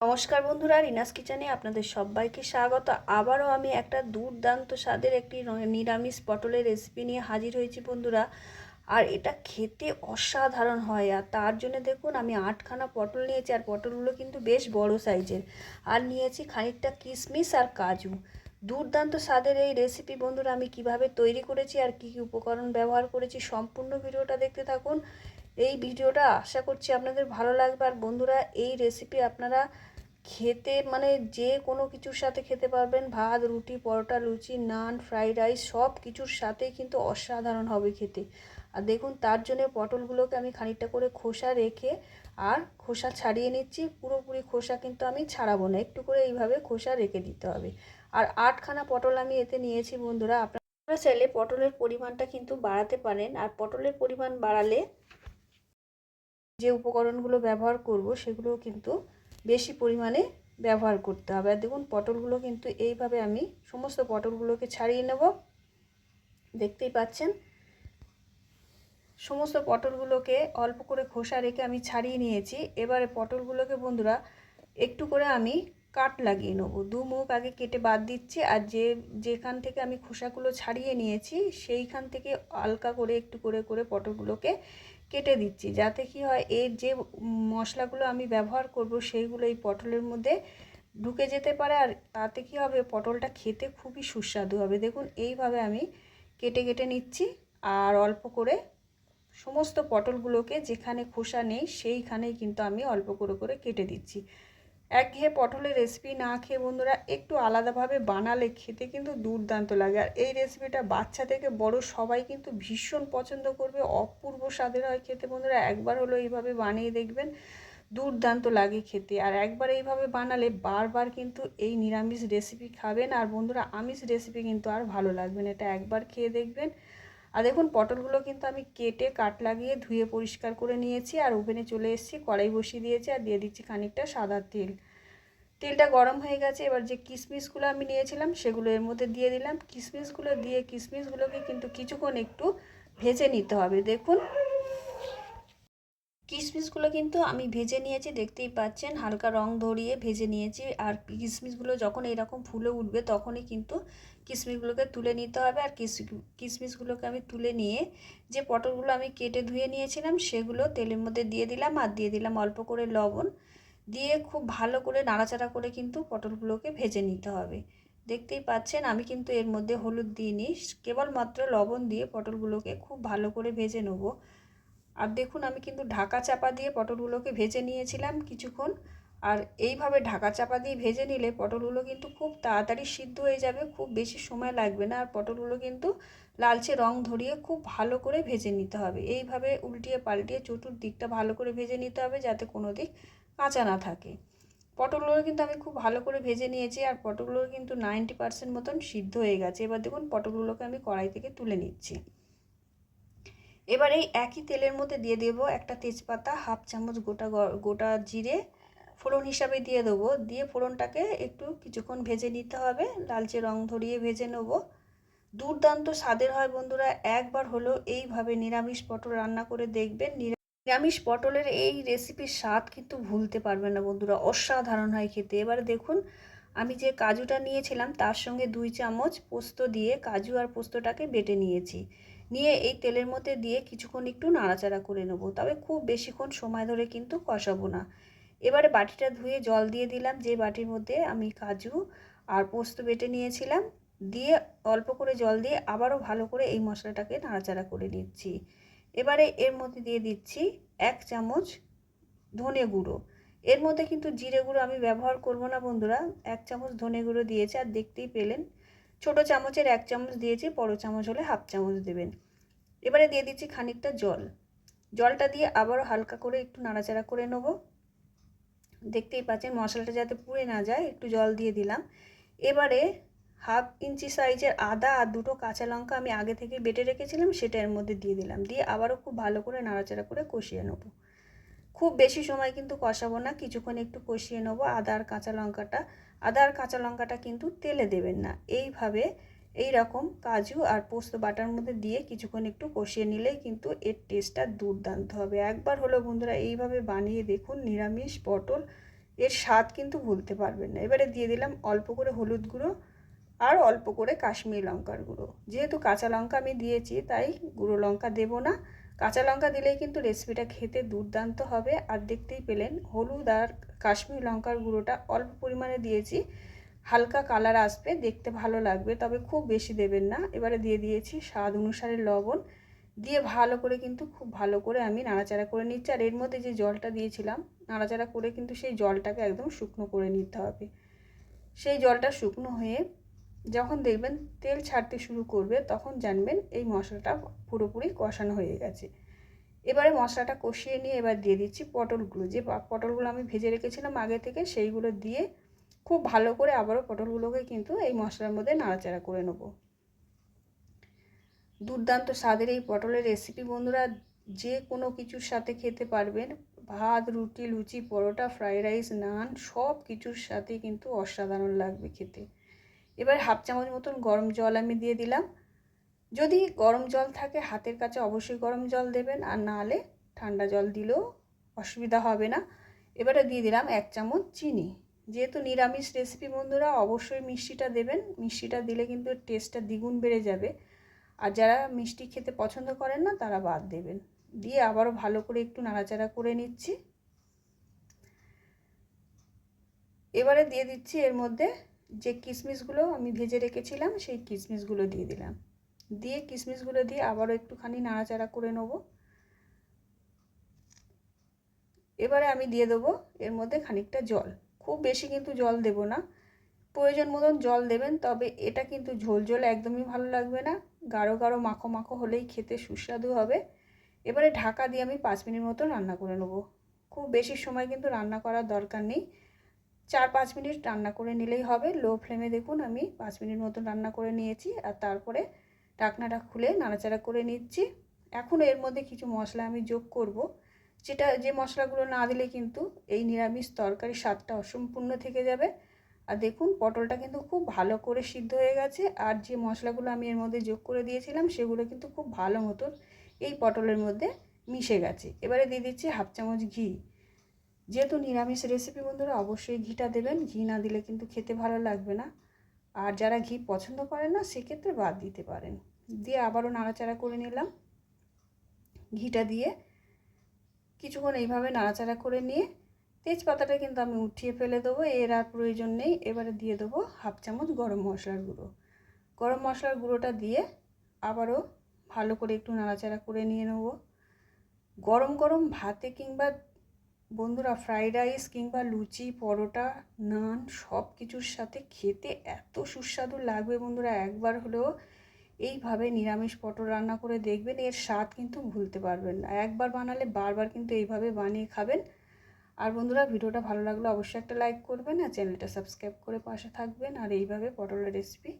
নমস্কার বন্ধুরা, রিনাস কিচেনে আপনাদের সবাইকে স্বাগত। আবারও আমি একটা দুর্দান্ত স্বাদের একটি নিরামিষ পটলের রেসিপি নিয়ে হাজির হয়েছি বন্ধুরা। আর এটা খেতে অসাধারণ হয়, আর তার জন্য দেখুন আমি আটখানা পটল নিয়েছি, আর পটলগুলো কিন্তু বেশ বড় সাইজের। আর নিয়েছি খানিকটা কিশমিশ আর কাজু। দুর্দান্ত স্বাদের এই রেসিপি বন্ধুরা, আমি কীভাবে তৈরি করেছি আর কী কী উপকরণ ব্যবহার করেছি সম্পূর্ণ ভিডিওটা দেখতে থাকুন। এই ভিডিওটা আশা করছি আপনাদের ভালো লাগবে। আর বন্ধুরা, এই রেসিপি আপনারা খেতে মানে যে কোনো কিছুর সাথে খেতে পারবেন। ভাত, রুটি, পরোটা, লুচি, নান ফ্রাইড রাইস সব কিছুর সাথেই কিন্তু অসাধারণ হবে খেতে। আর দেখুন, তার জন্য পটলগুলোকে আমি খানিকটা করে খোসা রেখে আর খোসা ছাড়িয়ে নিচ্ছি। পুরোপুরি খোসা কিন্তু আমি ছাড়াবো না, একটু করে এইভাবে খোসা রেখে দিতে হবে। আর আটখানা পটল আমি এতে নিয়েছি বন্ধুরা, আপনারা চাইলে পটলের পরিমাণটা কিন্তু বাড়াতে পারেন। আর পটলের পরিমাণ বাড়ালে যে উপকরণগুলো ব্যবহার করব সেগুলো কিন্তু বেশি পরিমাণে ব্যবহার করতে হবে। আর দেখুন, পটলগুলো কিন্তু এইভাবে আমি সমস্ত পটলগুলোকে ছাড়িয়ে নেব। দেখতেই পাচ্ছেন? সমস্ত পটলগুলোকে অল্প করে খোসা রেখে আমি ছাড়িয়ে নিয়েছি। এবারে পটলগুলোকে বন্ধুরা, একটু করে আমি কাট লাগিয়ে নেব। দু মুখ আগে কেটে বাদ দিচ্ছি, আর যে, যেখান থেকে আমি খোসাগুলো ছাড়িয়ে নিয়েছি, সেইখান থেকে হালকা করে একটু করে করে পটলগুলোকে কেটে দিচ্ছি। যাতে কি হয়, এর যে মশলাগুলো আমি ব্যবহার করব, সেইগুলো এই পটলের মধ্যে ঢুকে যেতে পারে আর তাতে কি হবে, পটলটা খেতে খুবই সুস্বাদু হবে। দেখুন, এইভাবে আমি কেটে কেটে নিচ্ছি আর অল্প করে সমস্ত পটলগুলোকে যেখানে খোসা নেই, সেইখানেই কিন্তু আমি অল্প করে করে কেটে দিচ্ছি। একঘেয়ে পটলের রেসিপি না খেয়ে বন্ধুরা একটু আলাদাভাবে বানালে খেতে কিন্তু দুর্দান্ত লাগে। আর এই রেসিপিটা বাচ্চা থেকে বড় সবাই কিন্তু ভীষণ পছন্দ করবে। অপূর্ব স্বাদের হয় খেতে বন্ধুরা। একবার হলো এইভাবে বানিয়ে দেখবেন, দুর্দান্ত লাগে খেতে। আর একবার এইভাবে বানালে বারবার কিন্তু এই নিরামিষ রেসিপি খাবেন। আর বন্ধুরা, আমিষ রেসিপি কিন্তু আর ভালো লাগবে না। এটা একবার খেয়ে দেখবেন। আর দেখুন, পটলগুলো কিন্তু আমি কেটে কাট লাগিয়ে ধুয়ে পরিষ্কার করে নিয়েছি। আর ওভেনে চলে এসেছি, কড়াই বসিয়ে দিয়েছি। আর দিয়ে দিচ্ছি খানিকটা সাদা তেল। তেলটা গরম হয়ে গেছে, এবার যে কিশমিশগুলো আমি নিয়েছিলাম সেগুলো এর মধ্যে দিয়ে দিলাম। কিশমিশগুলো দিয়ে কিশমিশগুলোকে কিন্তু কিছুক্ষণ একটু ভেজে নিতে হবে। দেখুন কিশমিশগুলো কিন্তু আমি ভেজে নিয়েছি, দেখতেই পাচ্ছেন, হালকা রং ধরিয়ে ভেজে নিয়েছি। আর কিশমিশগুলো যখন এরকম ফুলে উঠবে তখনই কিন্তু কিশমিশগুলোকে তুলে নিতে হবে। আর কিশমিশগুলোকে আমি তুলে নিয়ে যে পটলগুলো আমি কেটে ধুয়ে নিয়েছিলাম, সেগুলো তেলের মধ্যে দিয়ে দিলাম। আর দিয়ে দিলাম অল্প করে লবণ। দিয়ে খুব ভালো করে নাড়াচাড়া করে কিন্তু পটলগুলোকে ভেজে নিতে হবে। দেখতেই পাচ্ছেন, আমি কিন্তু এর মধ্যে হলুদ দিইনি কেবলমাত্র লবণ দিয়ে পটলগুলোকে খুব ভালো করে ভেজে নেব। আর দেখুন, আমি কিন্তু ঢাকা চাপা দিয়ে পটলগুলোকে ভেজে নিয়েছিলাম কিছুক্ষণ। আর এইভাবে ঢাকা চাপা দিয়ে ভেজে নিলে পটলগুলো কিন্তু খুব তাড়াতাড়ি সিদ্ধ হয়ে যাবে, খুব বেশি সময় লাগবে না। আর পটলগুলো কিন্তু লালচে রং ধরিয়ে খুব ভালো করে ভেজে নিতে হবে। এইভাবে উল্টিয়ে পাল্টিয়ে চতুর্দিকটা ভালো করে ভেজে নিতে হবে যাতে কোনো দিক কাঁচা না থাকে। পটলগুলো কিন্তু আমি খুব ভালো করে ভেজে নিয়েছি আর পটলগুলো কিন্তু নাইনটি পার্সেন্ট মতন সিদ্ধ হয়ে গেছে। এবার দেখুন পটলগুলোকে আমি কড়াই থেকে তুলে নিচ্ছি। এবার এই একই তেলের মধ্যে দিয়ে দেবো একটা তেজপাতা, হাফ চামচ গোটা গোটা জিরে ফোড়ন হিসাবে দিয়ে দেবো। দিয়ে ফোড়নটাকে একটু কিছুক্ষণ ভেজে নিতে হবে। লালচে রং ধরিয়ে ভেজে নেব। দুর্দান্ত স্বাদের হয় বন্ধুরা। একবার হলো এইভাবে নিরামিষ পটল রান্না করে দেখবেন। নিরামিষ পটলের এই রেসিপির স্বাদ কিন্তু ভুলতে পারবেন না বন্ধুরা, অসাধারণ হয় খেতে। এবার দেখুন, আমি যে কাজুটা নিয়েছিলাম তার সঙ্গে দুই চামচ পোস্ত দিয়ে কাজু আর পোস্তটাকে বেটে নিয়েছি। নিয়ে এই তেলের মধ্যে দিয়ে কিছুক্ষণ একটু নাড়াচাড়া করে নেব, তবে খুব বেশিক্ষণ সময় ধরে কিন্তু কষাবো না। এবারে বাটিটা ধুয়ে জল দিয়ে দিলাম, যে বাটির মধ্যে আমি কাজু আর পোস্ত বেটে নিয়েছিলাম। দিয়ে অল্প করে জল দিয়ে আবারও ভালো করে এই মশলাটাকে নাড়াচাড়া করে নিচ্ছি। এবারে এর মধ্যে দিয়ে দিচ্ছি এক চামচ ধনে গুঁড়ো। এর মধ্যে কিন্তু জিরে গুঁড়ো আমি ব্যবহার করব না বন্ধুরা, এক চামচ ধনে গুঁড়ো দিয়েছে আর দেখতেই পেলেন, ছোট চামচের এক চামচ দিয়েছি, বড় চামচ হলে হাফ চামচ দেবেন। এবারে দিয়ে দিচ্ছি খানিকটা জল। জলটা দিয়ে আবারও হালকা করে একটু নাড়াচাড়া করে নেব। দেখতেই পাচ্ছেন মশলাটা যাতে পুড়ে না যায়, একটু জল দিয়ে দিলাম। এবারে হাফ ইঞ্চি সাইজের আদা আর দুটো কাঁচা লঙ্কা আমি আগে থেকে বেটে রেখেছিলাম, সেটা এর মধ্যে দিয়ে দিলাম। দিয়ে আবারও খুব ভালো করে নাড়াচাড়া করে কষিয়ে নেব। খুব বেশি সময় কিন্তু কষাবো না, কিছুক্ষণ একটু কষিয়ে নেব আদা আর কাঁচা লঙ্কাটা। আদা আর কাঁচা লঙ্কাটা কিন্তু তেলে দেবেন না। এইভাবে এই রকম কাজু আর পোস্ত বাটার মধ্যে দিয়ে কিছুক্ষণ একটু কষিয়ে নিলেই কিন্তু এর টেস্টটা দুর্দান্ত হবে। একবার হলো বন্ধুরা, এইভাবে বানিয়ে দেখুন, নিরামিষ পটল, এর স্বাদ কিন্তু ভুলতে পারবেন না। এবারে দিয়ে দিলাম অল্প করে হলুদ গুঁড়ো আর অল্প করে কাশ্মীরি লঙ্কার গুঁড়ো। যেহেতু কাঁচা লঙ্কা আমি দিয়েছি, তাই গুঁড়ো লঙ্কা দেবো না। কাঁচা লঙ্কা দিলেই কিন্তু রেসিপিটা খেতে দুর্দান্ত হবে। আর দেখতেই পেলেন, হলুদ আর কাশ্মীরি লঙ্কার গুঁড়োটা অল্প পরিমাণে দিয়েছি। হালকা কালার আসবে, দেখতে ভালো লাগবে, তবে খুব বেশি দেবেন না। এবারে দিয়ে দিয়েছি স্বাদ অনুসারে লবণ। দিয়ে ভালো করে কিন্তু খুব ভালো করে আমি নাড়াচাড়া করে নিচ্ছি। আর এর মধ্যে যে জলটা দিয়েছিলাম, নাড়াচাড়া করে কিন্তু সেই জলটাকে একদম শুকনো করে নিতে হবে। সেই জলটা শুকনো হয়ে যখন দেখবেন তেল ছাড়তে শুরু করবে, তখন জানবেন এই মশলাটা পুরোপুরি কষানো হয়ে গেছে। এবারে মশলাটা কষিয়ে নিয়ে এবার দিয়ে দিচ্ছি পটলগুলো। যে পটলগুলো আমি ভেজে রেখেছিলাম আগে থেকে, সেইগুলো দিয়ে খুব ভালো করে আবারও পটলগুলোকে কিন্তু এই মশলার মধ্যে নাড়াচাড়া করে নেব। দুর্দান্ত স্বাদের এই পটলের রেসিপি বন্ধুরা, যে কোনো কিছুর সাথে খেতে পারবেন। ভাত, রুটি, লুচি, পরোটা ফ্রাইড রাইস নান সব কিছুর সাথে কিন্তু অসাধারণ লাগবে খেতে। এবার হাফ চামচ মতন গরম জল আমি দিয়ে দিলাম। যদি গরম জল থাকে, হাতের কাছে অবশ্যই গরম জল দেবেন, আর না হলে ঠান্ডা জল দিলেও অসুবিধা হবে না। এবারে দিয়ে দিলাম এক চামচ চিনি। যেহেতু নিরামিষ রেসিপি বন্ধুরা, অবশ্যই মিষ্টিটা দেবেন। মিষ্টিটা দিলে কিন্তু টেস্টটা দ্বিগুণ বেড়ে যাবে। আর যারা মিষ্টি খেতে পছন্দ করেন না, তারা বাদ দেবেন। দিয়ে আবারও ভালো করে একটু নাড়াচাড়া করে নিচ্ছি। এবারে দিয়ে দিচ্ছি এর মধ্যে যে কিশমিশগুলো আমি ভেজে রেখেছিলাম, সেই কিশমিশগুলো দিয়ে দিলাম। দিয়ে কিশমিশগুলো দিয়ে আবারও একটুখানি নাড়াচাড়া করে নেব। এবারে আমি দিয়ে দেবো এর মধ্যে খানিকটা জল। খুব বেশি কিন্তু জল দেব না। প্রয়োজন মতন জল দেবেন, তবে এটা কিন্তু ঝোল ঝোল একদমই ভালো লাগবে না। গাঢ় গাঢ় মাখো মাখো হলেই খেতে সুস্বাদু হবে। এবারে ঢাকা দিয়ে আমি পাঁচ মিনিট মতো রান্না করে নেব। খুব বেশি সময় কিন্তু রান্না করার দরকার নেই। চার পাঁচ মিনিট রান্না করে নিলেই হবে। লো ফ্লেমে দেখুন আমি পাঁচ মিনিট মতন রান্না করে নিয়েছি আর তারপরে ঢাকনাটা খুলে নাড়াচাড়া করে নিচ্ছি। এখন এর মধ্যে কিছু মশলা আমি যোগ করব। যেটা, যে মশলাগুলো না দিলে কিন্তু এই নিরামিষ তরকারি স্বাদটা অসম্পূর্ণ থেকে যাবে। আর দেখুন পটলটা কিন্তু খুব ভালো করে সিদ্ধ হয়ে গেছে আর যে মশলাগুলো আমি এর মধ্যে যোগ করে দিয়েছিলাম সেগুলো কিন্তু খুব ভালো মতন এই পটলের মধ্যে মিশে গেছে। এবারে দিয়ে দিচ্ছি হাফ চামচ ঘি। যেহেতু নিরামিষ রেসিপি বন্ধুরা অবশ্যই ঘিটা দেবেন। ঘি না দিলে কিন্তু খেতে ভালো লাগবে না। আর যারা ঘি পছন্দ করেন না, সেক্ষেত্রে বাদ দিতে পারেন। দিয়ে আবারও নাড়াচাড়া করে নিলাম। ঘিটা দিয়ে কিছুক্ষণ এইভাবে নাড়াচাড়া করে নিয়ে তেজপাতাটা কিন্তু আমি উঠিয়ে ফেলে দেবো, এর আর প্রয়োজন নেই। এবারে দিয়ে দেবো হাফ চামচ গরম মশলার গুঁড়ো। গরম মশলার গুঁড়োটা দিয়ে আবারও ভালো করে একটু নাড়াচাড়া করে নিয়ে নেব। গরম গরম ভাতে কিংবা বন্ধুরা ফ্রাইড রাইস কিংবা লুচি, পরোটা, নান সব কিছুর সাথে খেতে এত সুস্বাদু লাগবে বন্ধুরা। একবার হলেও এইভাবে নিরামিষ পটল রান্না করে দেখবেন, এর স্বাদ কিন্তু ভুলতে পারবেন না। একবার বানালে বারবার কিন্তু এইভাবে বানিয়ে খাবেন। আর বন্ধুরা, ভিডিওটা ভালো লাগলে অবশ্যই একটা লাইক করবেন আর চ্যানেলটা সাবস্ক্রাইব করে পাশে থাকবেন। আর এইভাবে পটলের রেসিপি